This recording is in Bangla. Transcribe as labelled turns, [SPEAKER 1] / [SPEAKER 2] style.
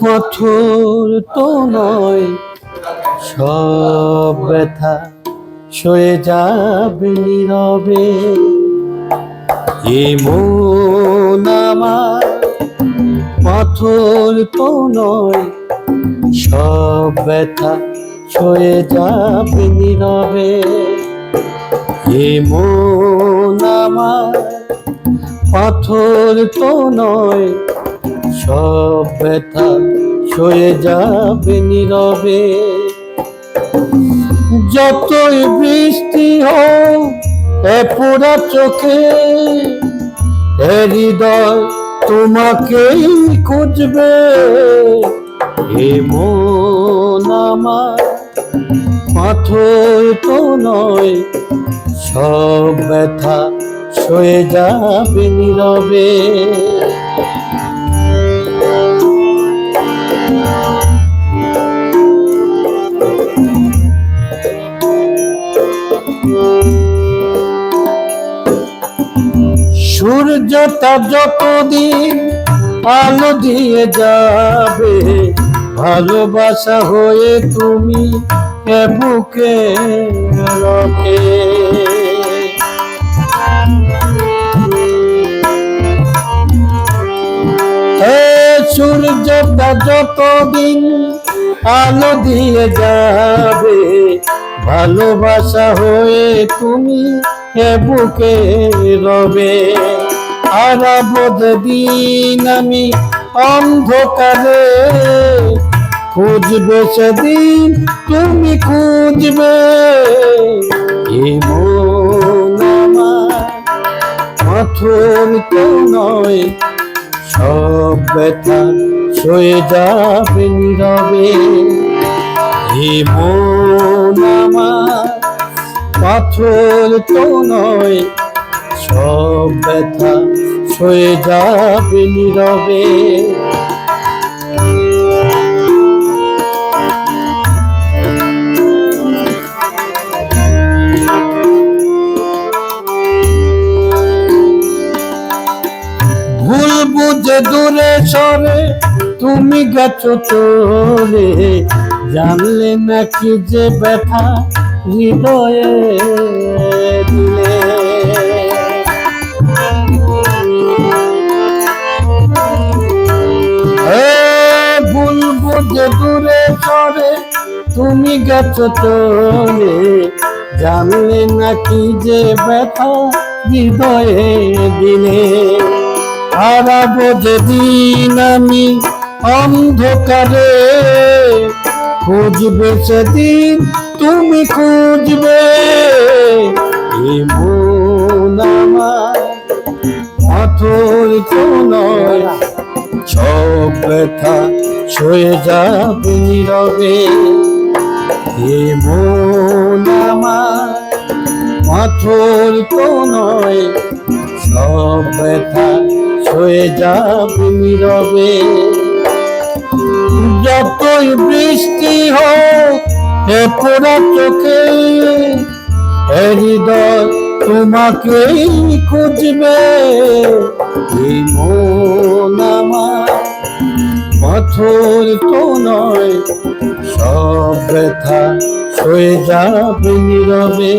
[SPEAKER 1] পাথর তো নয়, সব ব্যথা সয়ে যাবে নীরবে। মন আমার পাথর তো নয়, সব ব্যথা সয়ে যাবে নীরবে। এ আমার পাথর তো নয়, সব ব্যথা সয়ে যাবে নীরবে। যতই বৃষ্টি হোক পুরা চোখে হৃদয় তোমাকেই খুঁজবে। এ মন আমার পাথর তো নয়, সব ব্যথা সয়ে যাবে নীরবে। সূর্যটা যতদিন আলো দিয়ে যাবে ভালোবাসা হয়ে তুমি এ বুকে সূর্যটা যতদিন আলো দিয়ে যাবে, ভালোবাসা হয়ে তুমি এ বুকে রবে। আর দিন আমি অন্ধকারে খুঁজবে সেদিন তুমি খুঁজবে। পাথর তো নয় সব ব্যথা সয়ে যাবে নীরবে। হে মন আমার, পাথর তো নয়, সব ব্যথা সয়ে যাবে নীরবে। বুঝে দূরে সরে তুমি গেছো চলে জানলে নাকি যে ব্যথা হৃদয়ে দিলে। বুঝে দূরে সরে তুমি গেছো চলে জানলে নাকি যে ব্যথা হৃদয়ে দিলে। হারাব যেদিন আমি অন্ধকারে। খুঁজবে সেদিন তুমি খুঁজবে। এ মন আমার তো নয় সব ব্যথা সয়ে যাবে নীরবে। এ মন আমার পাথর তো নয় সব ব্যথা সয়ে যাবে নীরবে যতই বৃষ্টি হোক এ পোড়া চোখে এ হৃদয়, তোমাকেই খুঁজবে। এই মন আমার পাথর তো নয়, সব ব্যথা সয়ে যাবে নীরবে।